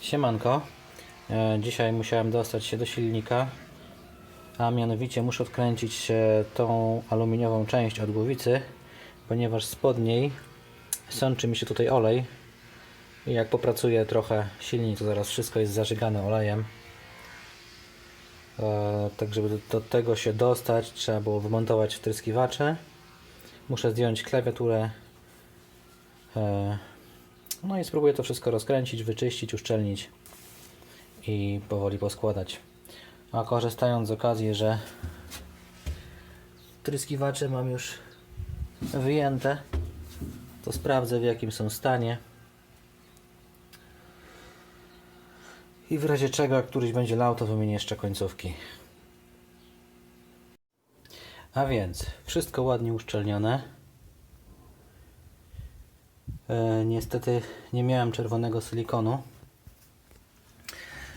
Siemanko. E, Dzisiaj musiałem dostać się do silnika, a mianowicie muszę odkręcić e, tą aluminiową część od głowicy, ponieważ spod niej sączy mi się tutaj olej i jak popracuję trochę silnik, to zaraz wszystko jest zażygane olejem. E, Tak, żeby do, do tego się dostać, trzeba było wymontować wtryskiwacze. Muszę zdjąć klawiaturę. No i spróbuję to wszystko rozkręcić, wyczyścić, uszczelnić i powoli poskładać. A korzystając z okazji, że tryskiwacze mam już wyjęte, to sprawdzę w jakim są stanie. I w razie czego, jak któryś będzie lał, to wymienię jeszcze końcówki. A więc, wszystko ładnie uszczelnione. E, niestety nie miałem czerwonego silikonu.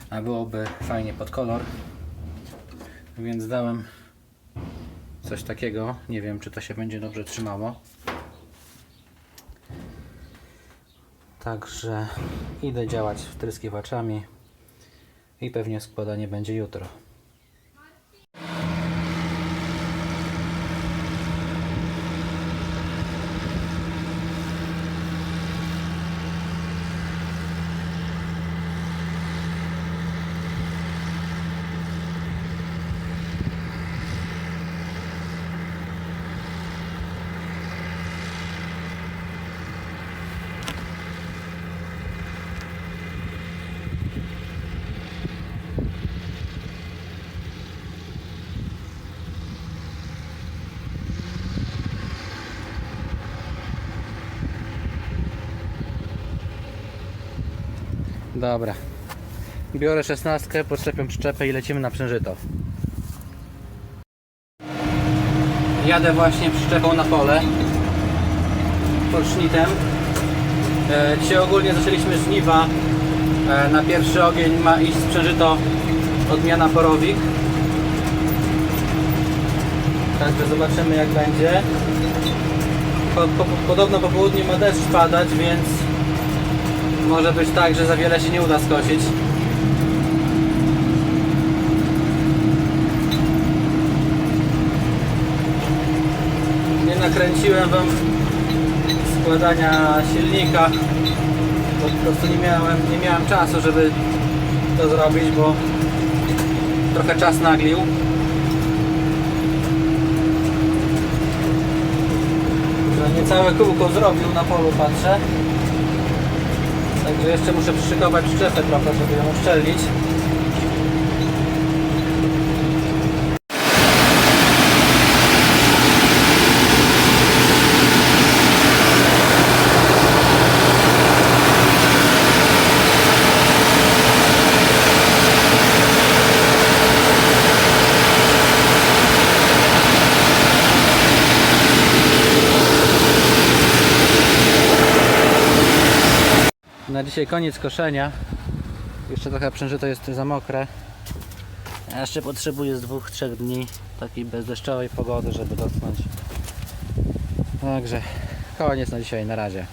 A byłoby fajnie pod kolor. Więc dałem coś takiego. Nie wiem, czy to się będzie dobrze trzymało. Także idę działać wtryskiwaczami i pewnie składanie będzie jutro. Dobra. Biorę szesnastkę, podczepiam przyczepę i lecimy na przężyto. Jadę właśnie przyczepą na pole. Porsznitem. E, dzisiaj ogólnie zaczęliśmy żniwa. E, na pierwszy ogień ma iść sprzężyto odmiana porowik. Także zobaczymy jak będzie. Po, po, podobno po południu ma deszcz padać, więc może być tak, że za wiele się nie uda skosić. Nie nakręciłem wam składania silnika. Po prostu nie miałem, nie miałem czasu, żeby to zrobić, bo trochę czas naglił. Niecałe kółko zrobił na polu, patrzę. Także jeszcze muszę przyszykować przyczepę trochę, żeby ją uszczelnić. Na dzisiaj koniec koszenia. Jeszcze trochę przężyto jest za mokre. Ja jeszcze potrzebuję z dwóch, trzech dni takiej bezdeszczowej pogody, żeby dotknąć. Także koniec na dzisiaj, na razie.